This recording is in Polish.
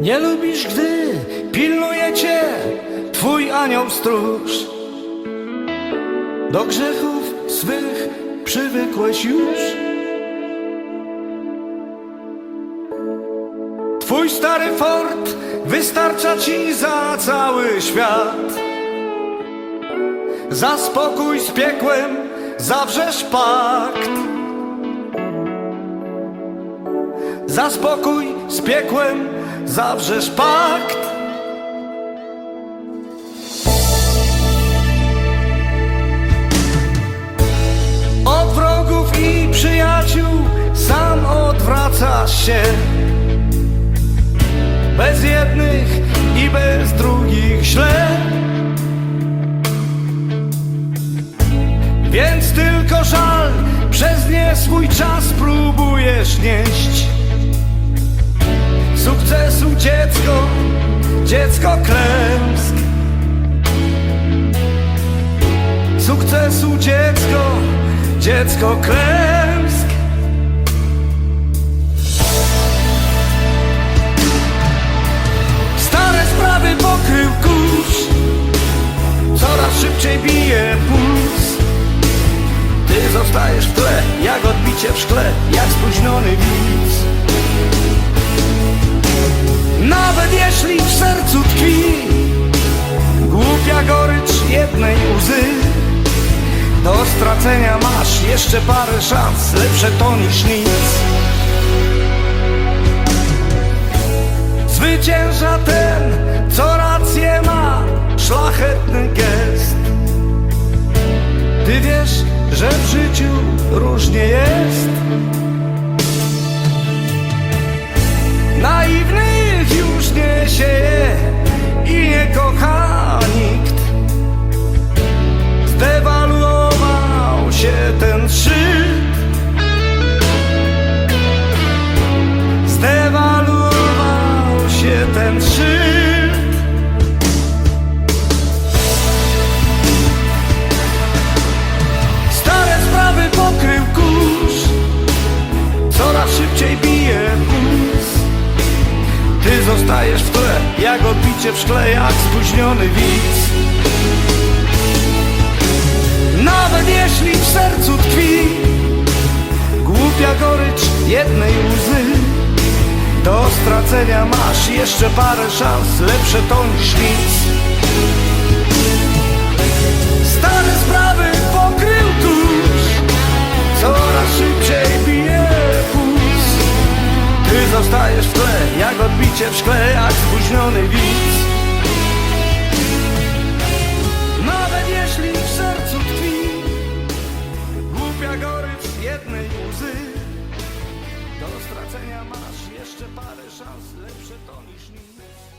Nie lubisz, gdy pilnuje cię twój anioł stróż. Do grzechów swych przywykłeś już. Twój stary fort wystarcza ci za cały świat. Za spokój z piekłem zawrzesz pakt. Za spokój z piekłem zawrzesz pakt. Od wrogów i przyjaciół sam odwracasz się. Bez jednych i bez drugich źle. Więc tylko żal przez nie swój czas próbujesz nieść. Sukcesu dziecko, dziecko klęsk. Sukcesu dziecko, dziecko klęsk. Stare sprawy pokrył kurz, coraz szybciej bije puls. Ty zostajesz w tle, jak odbicie w szkle, jak spóźniony widz. Nawet jeśli w sercu tkwi Głupia gorycz jednej łzy Do stracenia masz jeszcze parę szans Lepsze to niż nic. Zwycięża ten, co rację ma Szlachetny gest. Ty wiesz, że w życiu różnie jest. Naiwnych ty zostajesz w tle, jak odbicie w szkle, jak spóźniony widz. Nawet jeśli w sercu tkwi Głupia gorycz jednej łzy Do stracenia masz jeszcze parę szans Lepsze to niż nic jeszcze parę szans, lepsze to niż nic